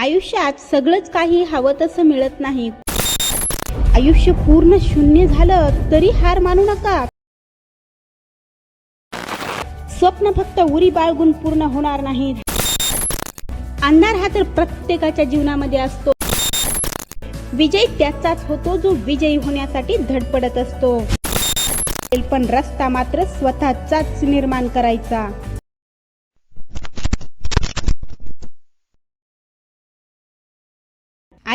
आयुष्यात सगळंच काही हवं तसं मिळत नाही. आयुष्य पूर्ण शून्य झालं तरी हार मानू नका. स्वप्न फक्त उरी बाळगून पूर्ण होणार नाही. अंधार हा तर प्रत्येकाच्या जीवनामध्ये असतो. विजय त्याचाच होतो जो विजयी होण्यासाठी धडपडत असतो. पण रस्ता मात्र स्वतःचाच निर्माण करायचा.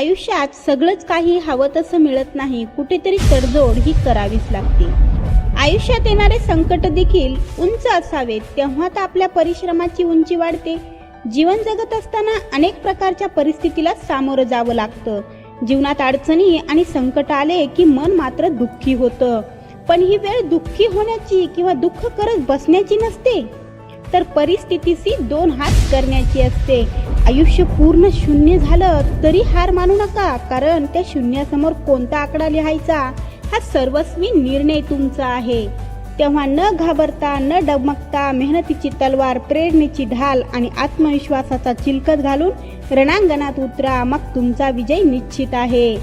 आयुष्यात सगळंच काही हवं तसं मिळत नाही. कुठेतरी तडजोड ही करावीच लागते. आयुष्यात येणारे संकट देखील उंच असावेत तेव्हा तर आपल्या परिश्रमाची उंची वाढते. जीवन जगत असताना अनेक प्रकारच्या परिस्थितीला सामोरं जावं लागतं. जीवनात अडचणी आणि संकट आले की मन मात्र दुःखी होतं. पण ही वेळ दुःखी होण्याची किंवा दुःख करत बसण्याची नसते. तर परिस्थितीशी दोन हात करण्याची असते. आयुष्य पूर्ण शून्य झालं तरी हार मानू नका कारण त्या शून्यासमोर कोणता आकडा लिहायचा? हा सर्वस्वी निर्णय तुमचा आहे. तेव्हा न घाबरता न डगमगता मेहनतीची तलवार प्रेरणेची ढाल आणि आत्मविश्वासाचा चिलकत घालून रणांगणात उतरा मग तुमचा विजय निश्चित आहे.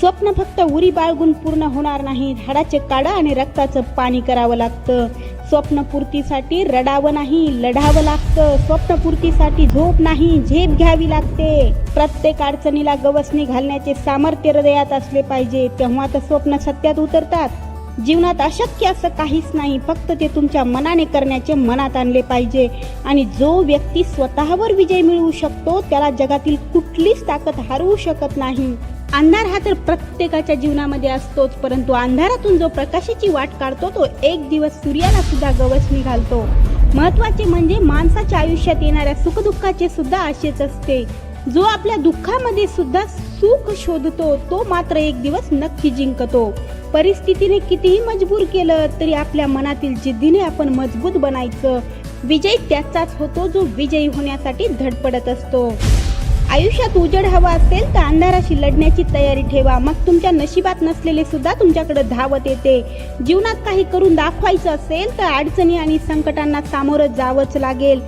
स्वप्न फक्त उरी बाळगून पूर्ण होणार नाही. झाडाचे काढा आणि रक्ताचं पाणी करावं लागतं. स्वप्नपूर्तीसाठी रडावं नाही लढावं लागतं. स्वप्नपूर्तीसाठी झोप नाही झेप घ्यावी लागते. प्रत्येक अडचणीला गवसणी घालण्याचे सामर्थ्य हृदयात असले पाहिजे तेव्हा तर स्वप्न सत्यात उतरतात. जीवनात अशक्य असं काहीच नाही फक्त ते तुमच्या मनाने करण्याचे मनात आणले पाहिजे. आणि जो व्यक्ती स्वतःवर विजय मिळवू शकतो त्याला जगातील कुठलीच ताकद हरवू शकत नाही. अंधार हा तर प्रत्येकाच्या जीवनामध्ये असतोच परंतु अंधारातून जो प्रकाशाची वाट काढतो तो एक दिवस सूर्याला सुद्धा गवसणी घालतो महत्त्वाचे म्हणजे माणसाच्या आयुष्यात येणाऱ्या सुखदुःखाचे सुद्धा असेच असते. जो आपल्या दुःखामध्ये सुद्धा सुख शोधतो तो मात्र एक दिवस नक्की जिंकतो. परिस्थितीने कितीही मजबूर केलं तरी आपल्या मनातील जिद्दीने आपण मजबूत बनायचं. विजय त्याचाच होतो जो विजयी होण्यासाठी धडपडत असतो. आयुष्यात उजेड हवा असेल तर अंधाराशी लढण्याची तयारी ठेवा. मग तुमच्या नशिबात नसलेले सुद्धा तुमच्याकडे धावत येते. जीवनात काही करून दाखवायचं असेल तर अडचणी आणि संकटांना सामोरं जावंच लागेल.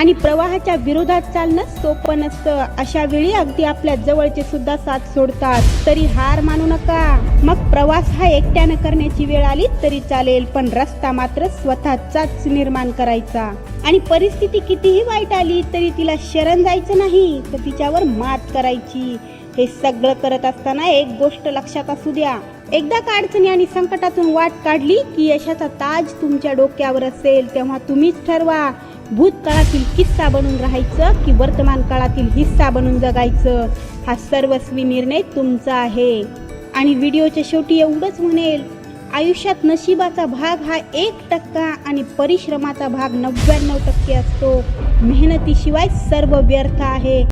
आणि प्रवाहाच्या विरोधात चालणं सोपं नसतं. अशा वेळी अगदी आपल्या जवळचे सुद्धा साथ सोडतात. तरी हार मानू नका. मग प्रवास हा एकट्यानं करण्याची वेळ आली तरी चालेल पण रस्ता मात्र स्वतःचाच निर्माण करायचा. आणि परिस्थिती कितीही वाईट आली तरी तिला शरण जायचं नाही तर तिच्यावर मात करायची. हे सगळं करत असताना एक गोष्ट लक्षात असू द्या. एकदा का अडचणी आणि संकटातून वाट काढली की यशाचा ताज तुमच्या डोक्यावर असेल तेव्हा तुम्हीच ठरवा. भूतकाळातील किस्सा बनून राहायचं की वर्तमान काळातील हिस्सा बनून जगायचं? हा सर्वस्वी निर्णय तुमचा आहे. आणि व्हिडिओच्या शेवटी एवढंच म्हणेल आयुष्यात नशिबाचा भाग हा एक टक्का आणि परिश्रमाचा भाग नव्याण्णव टक्के असतो. मेहनतीशिवाय सर्व व्यर्थ आहे.